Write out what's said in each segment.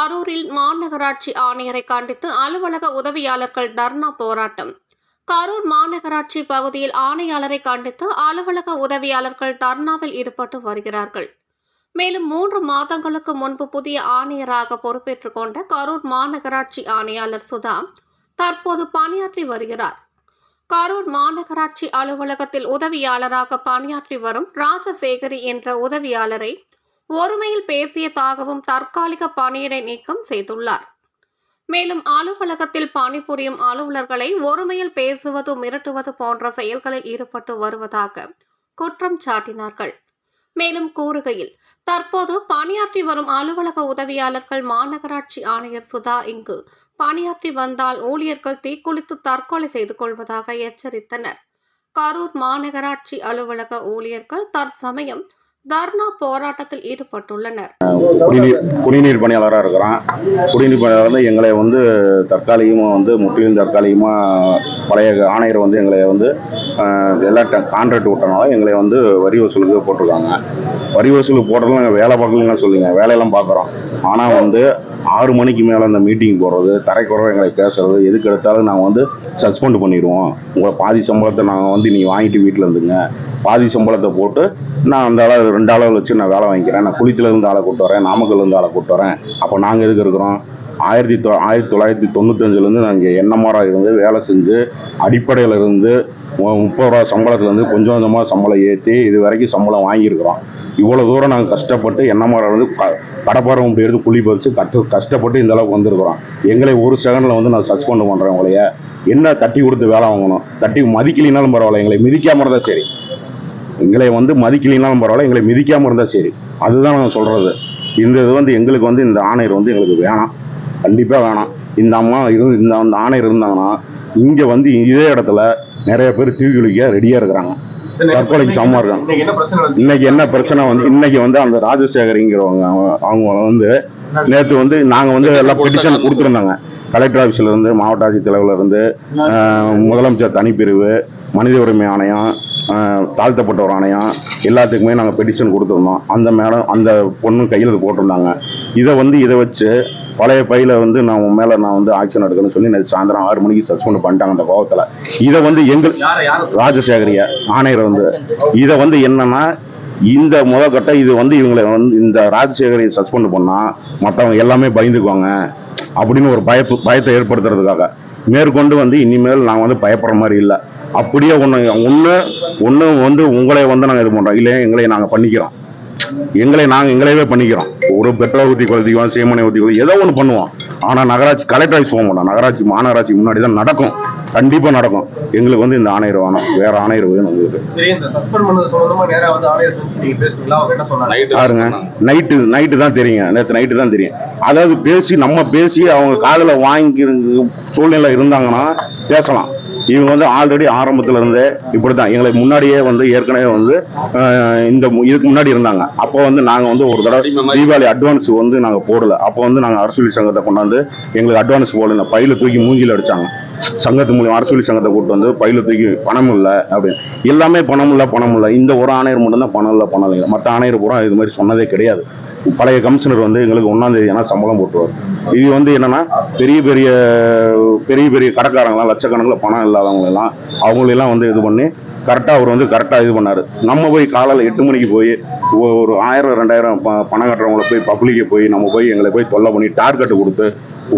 கரூரில் மாநகராட்சி ஆணையரை கண்டித்து அலுவலக உதவியாளர்கள் தர்ணா போராட்டம். கரூர் மாநகராட்சி பகுதியில் ஆணையாளரை கண்டித்து அலுவலக உதவியாளர்கள் தர்ணாவில் ஈடுபட்டு வருகிறார்கள். மேலும் மூன்று மாதங்களுக்கு முன்பு புதிய ஆணையராக பொறுப்பேற்றுக் கொண்ட கரூர் மாநகராட்சி ஆணையாளர் சுதா தற்போது பணியாற்றி வருகிறார். கரூர் மாநகராட்சி அலுவலகத்தில் உதவியாளராக பணியாற்றி வரும் ராஜசேகரி என்ற உதவியாளரை ஒருமையில் பேசியதாகவும் தற்காலிக பணியிடை நீக்கம் செய்துள்ளார். மேலும் அலுவலகத்தில் பணிபுரியும் அலுவலர்களை ஒருமையில் பேசுவது மிரட்டுவது போன்ற செயல்களில் ஈடுபட்டு வருவதாக குற்றம் சாட்டினார்கள். மேலும் கூறுகையில் தற்போது பணியாற்றி வரும் அலுவலக உதவியாளர்கள் மாநகராட்சி ஆணையர் சுதா இங்கு பணியாற்றி வந்தால் ஊழியர்கள் தீக்குளித்து தற்கொலை செய்து கொள்வதாக எச்சரித்தனர். கரூர் மாநகராட்சி அலுவலக ஊழியர்கள் தற்சமயம் தர்ணா போராட்டத்தில் ஈடுபட்டுள்ளனர். குடிநீர் குடிநீர் பணியாளராக இருக்கிறான். குடிநீர் பணியாளர் வந்து எங்களை வந்து தற்காலிகமாக வந்து முற்றிலும் தற்காலிகமாக பழைய ஆணையர் வந்து எங்களை வந்து எல்லா கான்ட்ராக்ட் விட்டனால எங்களை வந்து வரி வசூலுக்கு போட்டிருக்காங்க. வரி வசூலுக்கு போடுறதுலாம் நாங்கள் வேலை பார்க்கலன்னு சொல்லுங்க. வேலையெல்லாம் பார்க்குறோம். ஆனால் வந்து ஆறு மணிக்கு மேலே அந்த மீட்டிங் போடுறது தரைக்குறவை எங்களை பேசுறது எதுக்கு எடுத்தாலும் நாங்கள் வந்து சஸ்பெண்ட் பண்ணிடுவோம். உங்களை பாதி சம்பளத்தை நாங்கள் வந்து நீ வாங்கிட்டு வீட்டில் இருந்துங்க. பாதி சம்பளத்தை போட்டு நான் அந்த அளவு ரெண்டு அளவு வச்சு நான் வேலை வாங்கிக்கிறேன். நான் குளித்துலேருந்து ஆளை கூட்டு வரேன் நாமக்கல்லேருந்து ஆளை கூட்டு வரேன். அப்போ நாங்கள் எதுக்கு இருக்கிறோம்? ஆயிரத்தி தொ ஆயிரத்தி தொள்ளாயிரத்தி தொண்ணூத்தஞ்சுலேருந்து நாங்கள் எண்ணமரம் இருந்து வேலை செஞ்சு அடிப்படையில் இருந்து மு- முப்பது ரூபா சம்பளத்துலேருந்து கொஞ்சம் கொஞ்சமாக சம்பளம் ஏற்றி இது வரைக்கும் சம்பளம் வாங்கியிருக்கிறோம். இவ்வளோ தூரம் நாங்கள் கஷ்டப்பட்டு எண்ணமரம் வந்து க கடப்பாரம் எடுத்து குழி பறித்து கட்டு கஷ்டப்பட்டு இந்த அளவுக்கு வந்திருக்கிறோம். எங்களை ஒரு செகண்டில் வந்து நான் சஸ்பெண்ட் பண்ணுறேன் உங்களைய. என்ன தட்டி கொடுத்து வேலை வாங்கணும்? தட்டி மதிக்கலினாலும் பரவாயில்ல எங்களை மிதிக்காமல் இருந்தால் சரி. எங்களை வந்து மதிக்கலினாலும் பரவாயில்ல எங்களை மிதிக்காமல் இருந்தால் சரி. அதுதான் நான் சொல்கிறது இந்த இது வந்து எங்களுக்கு வந்து இந்த ஆணையர் வந்து எங்களுக்கு வேணாம். கண்டிப்பாக வேணாம். இந்த அம்மா இருந்து இந்த அந்த ஆணையர் இருந்தாங்கன்னா இங்கே வந்து இதே இடத்துல நிறைய பேர் தூக்கி குளிக்க ரெடியாக இருக்கிறாங்க. தற்கொலைக்கு சமமா இருக்காங்க. இன்னைக்கு என்ன பிரச்சனை வந்து இன்னைக்கு வந்து அந்த ராஜசேகரிங்கிறவங்க அவங்க- வந்து நேற்று வந்து நாங்கள் வந்து எல்லாம் பெட்டிஷன் கொடுத்துருந்தாங்க. கலெக்டர் ஆஃபீஸ்ல இருந்து மாவட்ட ஆட்சித்தலைவர்ல இருந்து முதலமைச்சர் தனிப்பிரிவு மனித உரிமை ஆணையம் ஆஹ், தாழ்த்தப்பட்டவர் ஆணையம் எல்லாத்துக்குமே நாங்கள் பெட்டிஷன் கொடுத்துருந்தோம். அந்த மேடம் அந்த பொண்ணு கையெழுத்து போட்டிருந்தாங்க. இதை வந்து இதை வச்சு பழைய பையில வந்து நான் உன் மேலே நான் வந்து ஆக்ஷன் எடுக்கணும்னு சொல்லி நேற்று சாயந்தரம் ஆறு மணிக்கு சஸ்பெண்ட் பண்ணிட்டாங்க அந்த கோவத்தில். இதை வந்து எங்கள் ராஜசேகரிய ஆணையர் வந்து. இதை வந்து என்னன்னா இந்த முத கட்ட இது வந்து இவங்களை வந்து இந்த ராஜசேகரை சஸ்பெண்ட் பண்ணா மற்றவங்க எல்லாமே பயந்துக்குவாங்க. அப்படின்னு ஒரு பயப்பு பயத்தை ஏற்படுத்துறதுக்காக. மேற்கொண்டு வந்து இனிமேல் நாங்கள் வந்து பயப்படுற மாதிரி இல்லை. அப்படியே ஒன்று ஒன்று ஒன்று வந்து உங்களை வந்து நாங்கள் இது பண்ணுறோம் இல்லை எங்களை நாங்கள் பண்ணிக்கிறோம். எங்களை நாங்கள் எங்களையவே பண்ணிக்கிறோம். ஒரு பெட்ரோல் ஊற்றி கொளுத்திக்குவோம் சீமனை ஊற்றி கொளுத்தி ஏதோ ஒன்று பண்ணுவோம். ஆனால் நகராட்சி கலெக்டர் ஆஃபீஸ் போக மாட்டோம் நகராட்சி மாநகராட்சி முன்னாடி தான் நடக்கும். கண்டிப்பாக நடக்கும். எங்களுக்கு வந்து இந்த ஆணையர் வேணும். வேற ஆணையர் வேணும் உங்களுக்கு. சரி இந்த சஸ்பெண்ட் பண்ணது சம்பந்தமா நேரா வந்து ஆணையர் சந்திச்சு நீங்க பேசுனீங்களா அவங்க என்ன சொன்னாங்க? பாருங்க. நைட்டு நைட்டு தான் தெரியுங்க நேற்று நைட்டு தான் தெரியும். அதாவது பேசி நம்ம பேசி அவங்க காதில் வாங்கி சூழ்நிலை இருந்தாங்கன்னா பேசலாம். இவங்க வந்து ஆல்ரெடி ஆரம்பத்துல இருந்தே இப்படி தான் எங்களை முன்னாடியே வந்து ஏற்கனவே வந்து இந்த இதுக்கு முன்னாடி இருந்தாங்க. அப்போ வந்து நாங்கள் வந்து ஒரு தடவை தீபாவளி அட்வான்ஸ் வந்து நாங்கள் போடல. அப்போ வந்து நாங்கள் அரசொலி சங்கத்தை கொண்டாந்து எங்களுக்கு அட்வான்ஸ் போடல. பையில தூக்கி மூஞ்சில அடிச்சாங்க. சங்கத்து மூலியம் அரசொலி சங்கத்தை கூட்டு வந்து பையில தூக்கி பணம் இல்லை அப்படின்னு. எல்லாமே பணம் இல்லை பணம் இல்லை. இந்த ஒரு ஆணையர் மட்டும்தான் பணம் இல்லை பணம் இல்லை. மற்ற ஆணையர் பூரா இது மாதிரி சொன்னதே கிடையாது. பழைய கமிஷனர் வந்து எங்களுக்கு ஒன்றாம் தேதி ஆனால் சம்பளம் போட்டுருவார். இது வந்து என்னன்னா பெரிய பெரிய பெரிய பெரிய கடைக்காரங்களாம் லட்சக்கணக்கில் பணம் இல்லாதவங்க எல்லாம் அவங்களெல்லாம் வந்து இது பண்ணி கரெக்டாக அவர் வந்து கரெக்டாக இது பண்ணார். நம்ம போய் காலையில் எட்டு மணிக்கு போய் ஒரு ஆயிரம் ரெண்டாயிரம் ப பணம் கட்டுறவங்கள போய் பப்ளிக்கை போய் நம்ம போய் எங்களை போய் தொல்லை பண்ணி டார்கெட் கொடுத்து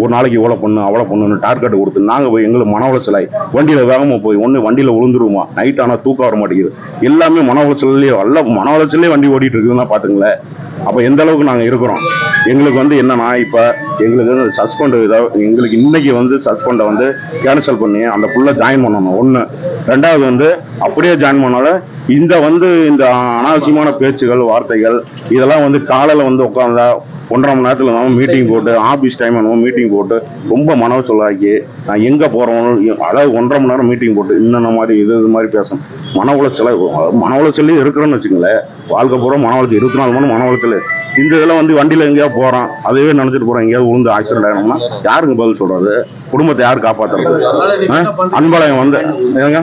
ஒரு நாளைக்கு இவ்வளோ பண்ணு அவ்வளோ பண்ணுன்னு டார்கெட் கொடுத்து நாங்கள் போய் எங்களுக்கு மன உளைச்சலாய் வண்டியில் வேகமாக போய் ஒன்று வண்டியில் விழுந்துருவோமா நைட் ஆனால் தூக்கம் வர மாட்டேங்குது. எல்லாமே மன உளைச்சல்லையே எல்லாம் மன உளைச்சல்லே வண்டி ஓடிட்டு இருக்குதுன்னா பார்த்துங்களேன் அப்போ எந்த அளவுக்கு நாங்கள் இருக்கிறோம்? எங்களுக்கு வந்து என்னன்னா இப்போ எங்களுக்கு வந்து சஸ்பெண்ட் இதாக எங்களுக்கு இன்னைக்கு வந்து சஸ்பெண்டை வந்து கேன்சல் பண்ணி அந்த புள்ள ஜாயின் பண்ணணும். ஒன்று ரெண்டாவது வந்து அப்படியே ஜாயின் பண்ணாலும் இந்த வந்து இந்த அனாவசியமான பேச்சுகள் வார்த்தைகள் இதெல்லாம் வந்து காலையில் வந்து உட்காந்தா ஒன்றரை மணி நேரத்தில் நம்ம மீட்டிங் போட்டு ஆஃபீஸ் டைம் நம்ம மீட்டிங் போட்டு ரொம்ப மன சொல்லாக்கி நான் எங்கே போகிறோம் அதாவது ஒன்றரை மணி நேரம் மீட்டிங் போட்டு இன்னென்ன மாதிரி இது இது மாதிரி பேசணும். மன உளைச்சல மன உளைச்சலே இருக்கிறோன்னு வச்சுங்களேன் வாழ்க்கை பூரா மன உளைச்சல் இருபத்தி நாலு மணி மன உளைச்சல். இந்த இதெல்லாம் வந்து வண்டியில் எங்கேயாவது போகிறோம் அதுவே நினச்சிட்டு போகிறோம் எங்கேயாவது உளுந்து ஆக்சிடென்ட் ஆகணும்னா யாருங்க பதில் சொல்கிறது குடும்பத்தை யார் காப்பாற்றுறது அன்பாளையம் வந்து ஏங்க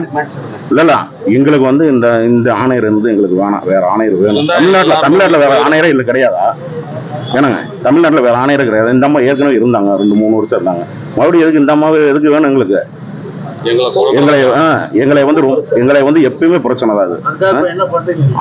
இல்ல எங்களுக்கு வந்து இந்த இந்த ஆணையர் வந்து எங்களுக்கு வேணாம். வேற ஆணையர் வேணும். தமிழ்நாட்டுல தமிழ்நாட்டுல வேற ஆணையரே இல்ல கிடையாதா? ஏன்னாங்க தமிழ்நாட்டில் வேற ஆணையர் கிடையாது. இந்த அம்மா ஏற்கனவே இருந்தாங்க. ரெண்டு மூணு வருஷம் இருந்தாங்க. மறுபடியும் எதுக்கு இந்த அம்மாவே எதுக்கு வேணும் எங்களுக்கு? எங்களை ஆ, எங்களை வந்து ரொ- எங்களை வந்து எப்பயுமே பிரச்சனை தான் அது.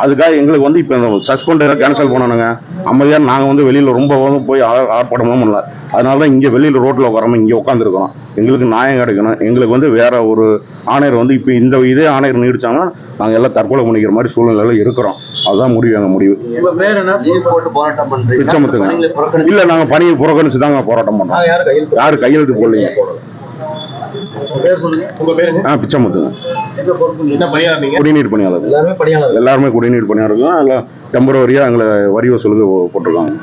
அதுக்காக எங்களுக்கு வந்து இப்போ சஸ்பெண்ட் கேன்சல் பண்ணணுங்க. அமைதியாக நாங்கள் வந்து வெளியில் ரொம்ப போய் ஆ- ஆர்ப்பாட்டமும் பண்ணல. அதனால தான் இங்கே வெளியில் ரோட்டில் உட்காராம இங்கே உட்காந்துருக்கோம் எங்களுக்கு நியாயம் கிடைக்கணும். எங்களுக்கு வந்து வேற ஒரு ஆணையர் வந்து இப்போ இந்த இதே ஆணையர் நீடிச்சாங்கன்னா நாங்கள் எல்லாம் தற்கொலை பண்ணிக்கிற மாதிரி சூழ்நிலையில் இருக்கிறோம். அதுதான் முடிவு எங்கள் முடிவு. உங்க பேர் என்ன? லீவ் போட்டு போராட்டம் பண்றீங்க. பிச்சமுத்துங்க. இல்லை நாங்கள் பணியை புறக்கணிச்சு தாங்க போராட்டம் பண்ணோம். யாரும் கையெழுத்து யாரும் கையெழுத்து போடலைங்க உங்க பேர் சொல்லுங்க உங்க பேருங்க ஆ பிச்சமுத்துங்க குடிநீர் பணியாளர். எல்லாருமே பணியாளர் எல்லாருமே குடிநீர் பணியாளர்கள். அதில் டெம்பரவரியாக எங்களை வரி வசூலுக்கு போட்டிருக்காங்க.